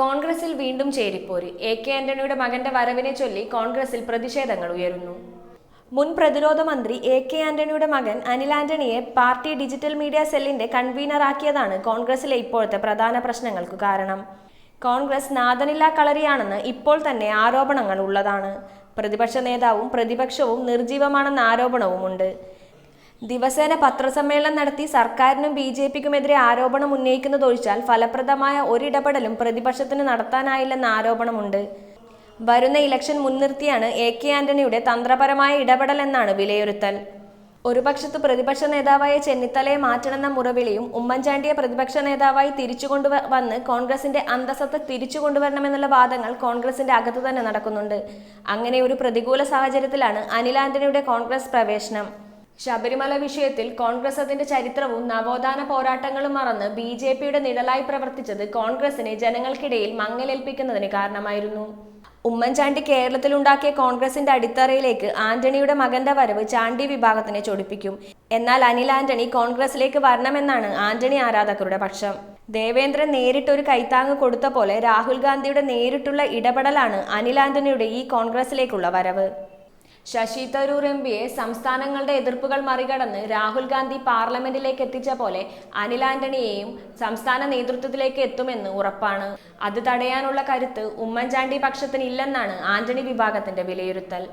കോൺഗ്രസിൽ വീണ്ടും ചേരിപ്പോര്. A K ആന്റണിയുടെ മകന്റെ വരവിനെ ചൊല്ലി കോൺഗ്രസിൽ പ്രതിഷേധങ്ങൾ ഉയരുന്നു. മുൻ പ്രതിരോധ മന്ത്രി എ കെ ആന്റണിയുടെ മകൻ അനിൽ ആന്റണിയെ പാർട്ടി ഡിജിറ്റൽ മീഡിയ സെല്ലിന്റെ കൺവീനറാക്കിയതാണ് കോൺഗ്രസിലെ ഇപ്പോഴത്തെ പ്രധാന പ്രശ്നങ്ങൾക്ക് കാരണം. കോൺഗ്രസ് നാഥനില്ലാ കളരിയാണെന്ന് ഇപ്പോൾ തന്നെ ആരോപണങ്ങൾ ഉള്ളതാണ്. പ്രതിപക്ഷ നേതാവും പ്രതിപക്ഷവും നിർജീവമാണെന്ന ആരോപണവുമുണ്ട്. ദിവസേന പത്രസമ്മേളനം നടത്തി സർക്കാരിനും ബി ജെ പിക്കുമെതിരെ ആരോപണം ഉന്നയിക്കുന്നതൊഴിച്ചാൽ ഫലപ്രദമായ ഒരിടപെടലും പ്രതിപക്ഷത്തിന് നടത്താനായില്ലെന്ന ആരോപണമുണ്ട്. വരുന്ന ഇലക്ഷൻ മുൻനിർത്തിയാണ് എ കെ ആന്റണിയുടെ തന്ത്രപരമായ ഇടപെടൽ എന്നാണ് വിലയിരുത്തൽ. ഒരു പക്ഷത്ത് പ്രതിപക്ഷ നേതാവായ ചെന്നിത്തലയെ മാറ്റണമെന്ന മുറവിളിയും ഉമ്മൻചാണ്ടിയെ പ്രതിപക്ഷ നേതാവായി തിരിച്ചുകൊണ്ടു വന്ന് കോൺഗ്രസിന്റെ അന്തസത്ത തിരിച്ചു കൊണ്ടുവരണമെന്നുള്ള വാദങ്ങൾ കോൺഗ്രസിന്റെ അകത്തു തന്നെ നടക്കുന്നുണ്ട്. അങ്ങനെ ഒരു പ്രതികൂല സാഹചര്യത്തിലാണ് അനിൽ ആന്റണിയുടെ കോൺഗ്രസ് പ്രവേശനം. ശബരിമല വിഷയത്തിൽ കോൺഗ്രസ് അതിന്റെ ചരിത്രവും നവോത്ഥാന പോരാട്ടങ്ങളും മറന്ന് ബി ജെ പിയുടെ നിഴലായി പ്രവർത്തിച്ചത് കോൺഗ്രസിനെ ജനങ്ങൾക്കിടയിൽ മങ്ങലേൽപ്പിക്കുന്നതിന് കാരണമായിരുന്നു. ഉമ്മൻചാണ്ടി കേരളത്തിലുണ്ടാക്കിയ കോൺഗ്രസിന്റെ അടിത്തറയിലേക്ക് ആന്റണിയുടെ മകന്റെ വരവ് ചാണ്ടി വിഭാഗത്തിനെ ചൊടിപ്പിക്കും. എന്നാൽ അനിൽ ആന്റണി കോൺഗ്രസിലേക്ക് വരണമെന്നാണ് ആന്റണി ആരാധകരുടെ പക്ഷം. ദേവേന്ദ്രൻ നേരിട്ടൊരു കൈത്താങ് കൊടുത്ത പോലെ രാഹുൽ ഗാന്ധിയുടെ നേരിട്ടുള്ള ഇടപെടലാണ് അനിൽ ആന്റണിയുടെ ഈ കോൺഗ്രസിലേക്കുള്ള വരവ്. ശശി തരൂർ എം പിയെ സംസ്ഥാനങ്ങളുടെ എതിർപ്പുകൾ മറികടന്ന് രാഹുൽ ഗാന്ധി പാർലമെന്റിലേക്ക് എത്തിച്ച പോലെ അനിൽ ആന്റണിയെയും സംസ്ഥാന നേതൃത്വത്തിലേക്ക് എത്തുമെന്ന് ഉറപ്പാണ്. അത് തടയാനുള്ള കരുത്ത് ഉമ്മൻചാണ്ടി പക്ഷത്തിന് ഇല്ലെന്നാണ് ആന്റണി വിഭാഗത്തിന്റെ വിലയിരുത്തൽ.